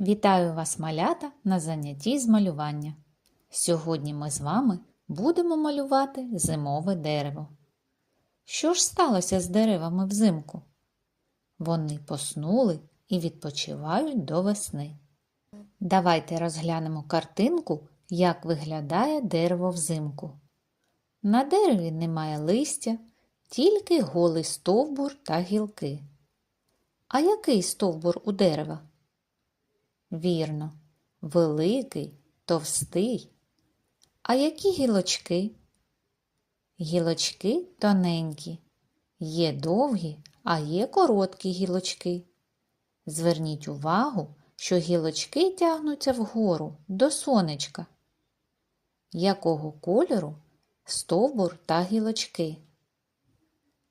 Вітаю вас, малята, на занятті з малювання. Сьогодні ми з вами будемо малювати зимове дерево. Що ж сталося з деревами взимку? Вони поснули і відпочивають до весни. Давайте розглянемо картинку, як виглядає дерево взимку. На дереві немає листя, тільки голий стовбур та гілки. А який стовбур у дерева? Вірно, великий, товстий. А які гілочки? Гілочки тоненькі. Є довгі, а є короткі гілочки. Зверніть увагу, що гілочки тягнуться вгору до сонечка. Якого кольору стовбур та гілочки?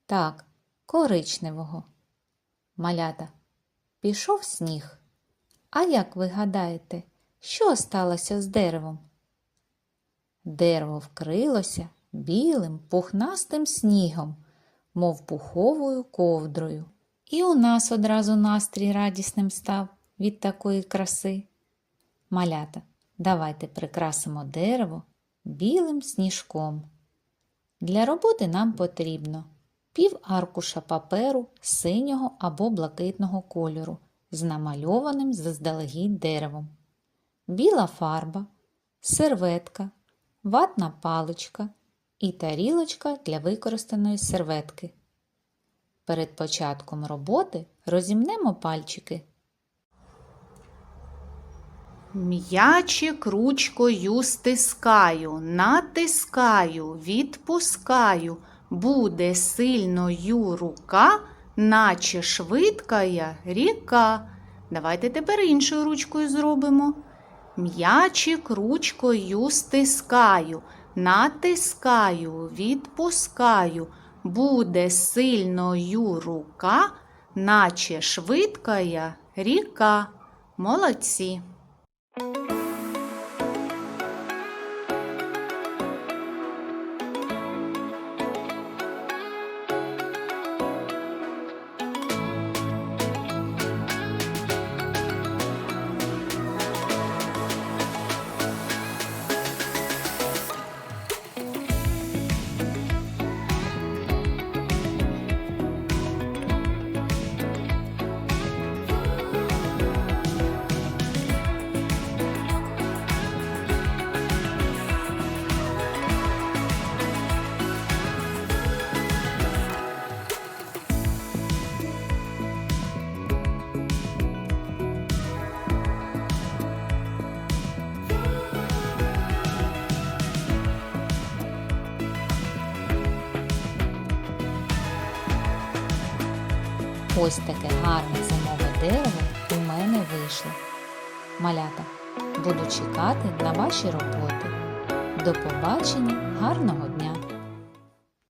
Так, коричневого. Малята, пішов сніг. А як ви гадаєте, що сталося з деревом? Дерево вкрилося білим пухнастим снігом, мов пуховою ковдрою. І у нас одразу настрій радісним став від такої краси. Малята, давайте прикрасимо дерево білим сніжком. Для роботи нам потрібно пів аркуша паперу синього або блакитного кольору з намальованим заздалегідь деревом, біла фарба, серветка, ватна паличка і тарілочка для використаної серветки. Перед початком роботи розімнемо пальчики. М'ячик ручкою стискаю, натискаю, відпускаю. Буде сильною рука, наче швидкая ріка. Давайте тепер іншою ручкою зробимо. М'ячик ручкою стискаю, натискаю, відпускаю. Буде сильною рука, наче швидкая ріка. Молодці. Ось таке гарне зимове дерево у мене вийшло. Малята, буду чекати на ваші роботи. До побачення, гарного дня!